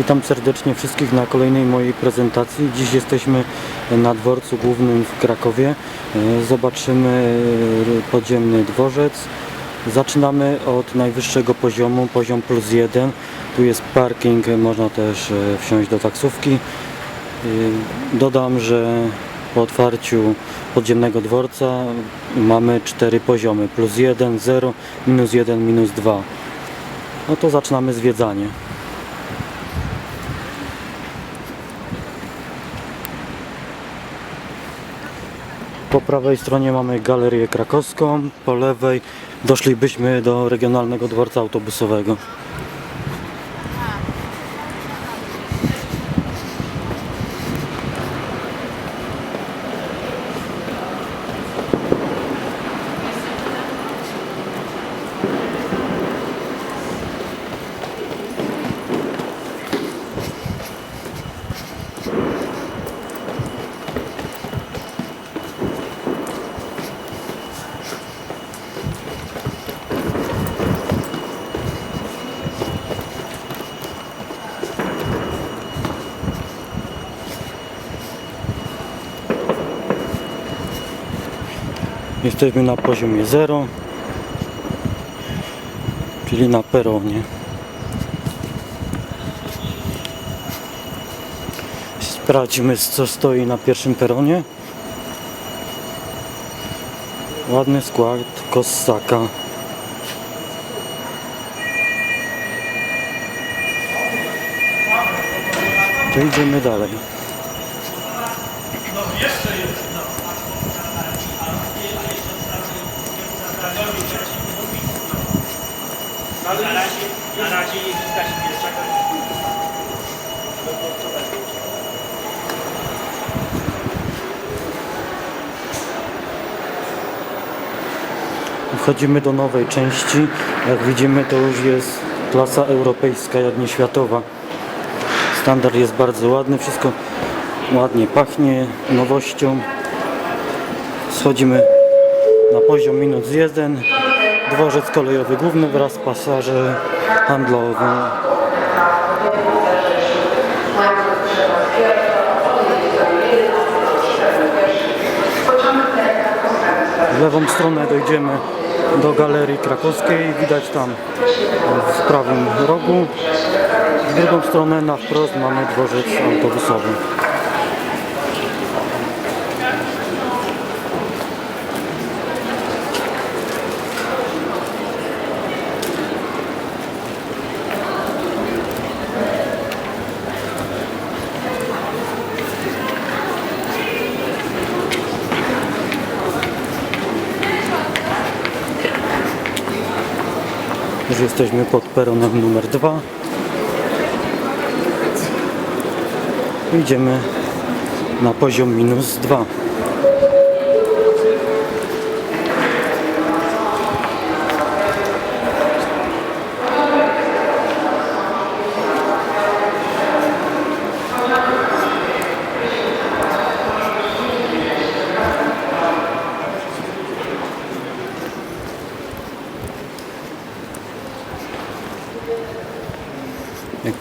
Witam serdecznie wszystkich na kolejnej mojej prezentacji. Dziś jesteśmy na dworcu głównym w Krakowie. Zobaczymy e, podziemny dworzec. Zaczynamy od najwyższego poziomu, poziom plus jeden. Tu jest parking, można też e, wsiąść do taksówki. E, Dodam, że po otwarciu podziemnego dworca mamy cztery poziomy. Plus 1, 0, minus 1, minus 2. No to zaczynamy zwiedzanie. Po prawej stronie mamy galerię krakowską, po lewej doszlibyśmy do regionalnego dworca autobusowego. Jesteśmy na poziomie 0, czyli na peronie. Sprawdźmy co stoi na pierwszym peronie. Ładny skład Kossaka. To idziemy dalej. Na razie, na razie pierwszego. Wchodzimy do nowej części. Jak widzimy to już jest klasa europejska, jak nie światowa. Standard jest bardzo ładny, wszystko ładnie pachnie nowością. Schodzimy na poziom minus jeden. Dworzec kolejowy główny wraz z pasażer handlowym. W lewą stronę dojdziemy do galerii krakowskiej. Widać tam w prawym rogu. W drugą stronę na wprost mamy dworzec autobusowy. Już jesteśmy pod peronem numer 2. Idziemy na poziom minus 2.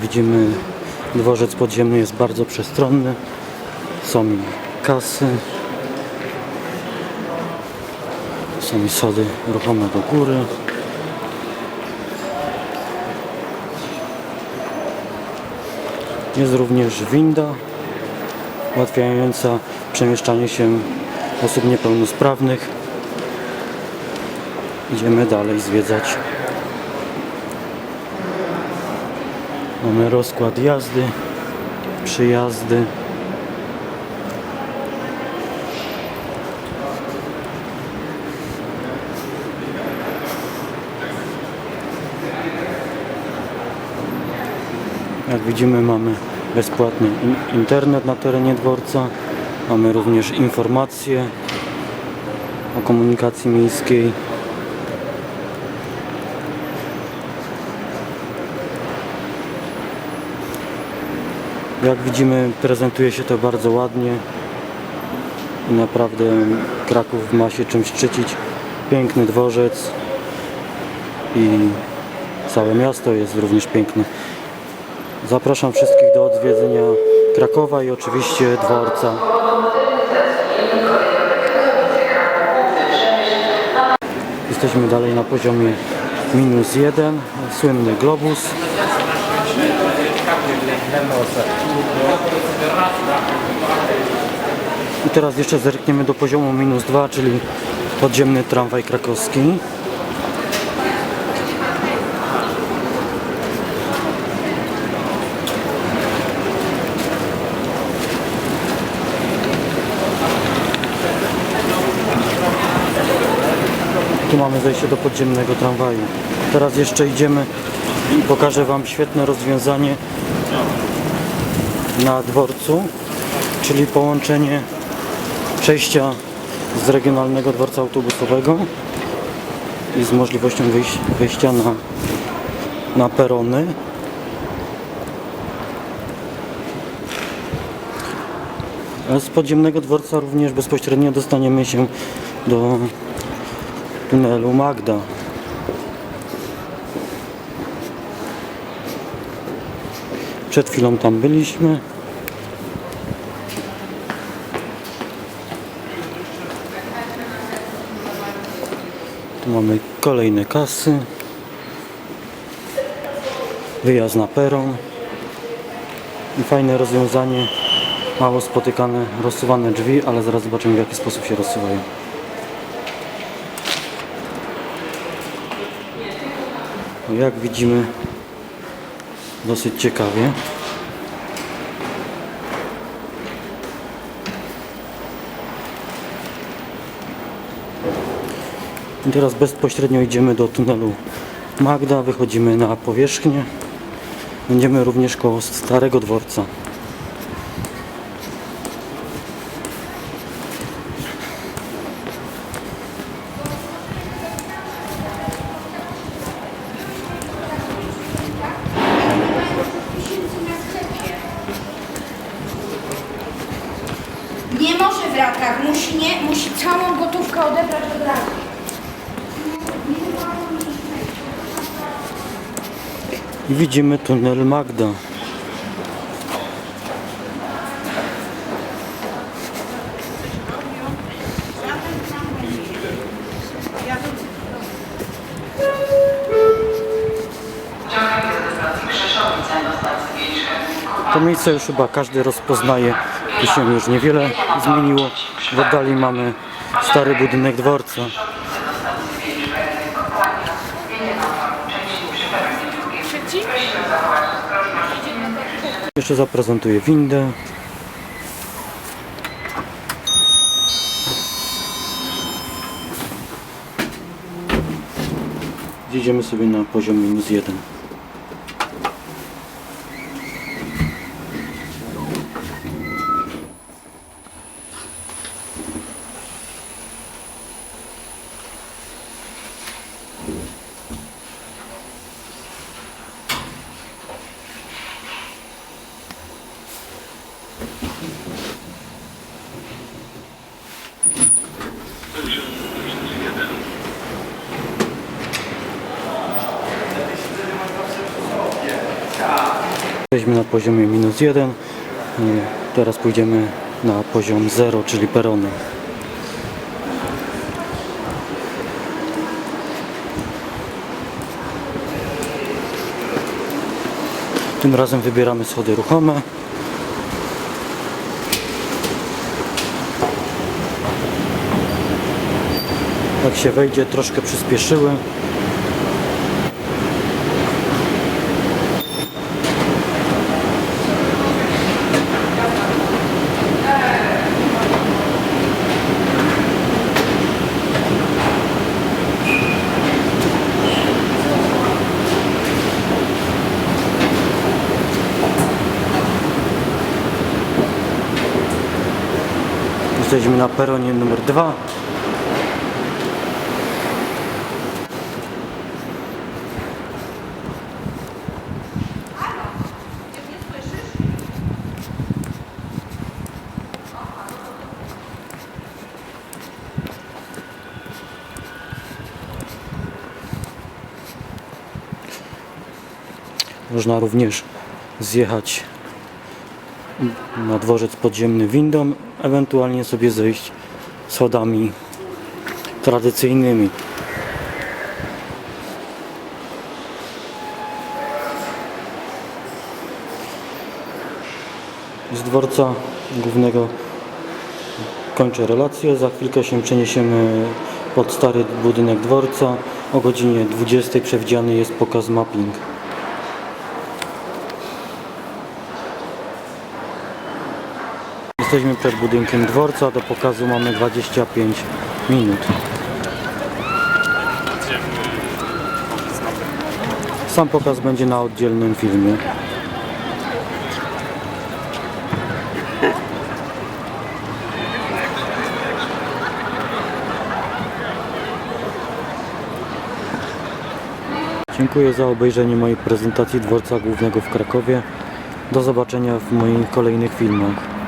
widzimy, dworzec podziemny jest bardzo przestronny. Są i kasy. Są i sody ruchome do góry. Jest również winda ułatwiająca przemieszczanie się osób niepełnosprawnych. Idziemy dalej zwiedzać Mamy rozkład jazdy, przyjazdy. Jak widzimy mamy bezpłatny in- internet na terenie dworca. Mamy również informacje o komunikacji miejskiej. Jak widzimy prezentuje się to bardzo ładnie i naprawdę Kraków ma się czym szczycić. Piękny dworzec i całe miasto jest również piękne. Zapraszam wszystkich do odwiedzenia Krakowa i oczywiście dworca. Jesteśmy dalej na poziomie minus jeden, słynny globus. I teraz jeszcze zerkniemy do poziomu minus dwa, czyli podziemny tramwaj krakowski. Tu mamy zejście do podziemnego tramwaju. Teraz jeszcze idziemy i pokażę Wam świetne rozwiązanie na dworcu, czyli połączenie przejścia z regionalnego dworca autobusowego i z możliwością wyjś- wyjścia na, na perony. Z podziemnego dworca również bezpośrednio dostaniemy się do tunelu Magda. Przed chwilą tam byliśmy. Tu mamy kolejne kasy. Wyjazd na peron. I fajne rozwiązanie. Mało spotykane, rozsuwane drzwi, ale zaraz zobaczymy w jaki sposób się rozsuwają. No, Jak widzimy, dosyć ciekawie. I teraz bezpośrednio idziemy do tunelu Magda, wychodzimy na powierzchnię. Będziemy również koło starego dworca. Ratach, musi nie, musi całą gotówkę odebrać od razu. I widzimy tunel Magda. To miejsce już chyba każdy rozpoznaje. Tu się już niewiele zmieniło. W oddali mamy stary budynek dworca. Jeszcze zaprezentuję windę. Idziemy sobie na poziom minus jeden. Jesteśmy na poziomie minus jeden. Y, Teraz pójdziemy na poziom 0, czyli perony. Tym razem wybieramy schody ruchome. Jak się wejdzie, troszkę przyspieszyły. Jesteśmy na peronie numer 2. Można również zjechać na dworzec podziemny windą, ewentualnie sobie zejść schodami tradycyjnymi. Z dworca głównego kończę relację. Za chwilkę się przeniesiemy pod stary budynek dworca. O godzinie 20 przewidziany jest pokaz mapping. Jesteśmy przed budynkiem dworca. Do pokazu mamy 25 minut. Sam pokaz będzie na oddzielnym filmie. Dziękuję za obejrzenie mojej prezentacji dworca głównego w Krakowie. Do zobaczenia w moich kolejnych filmach.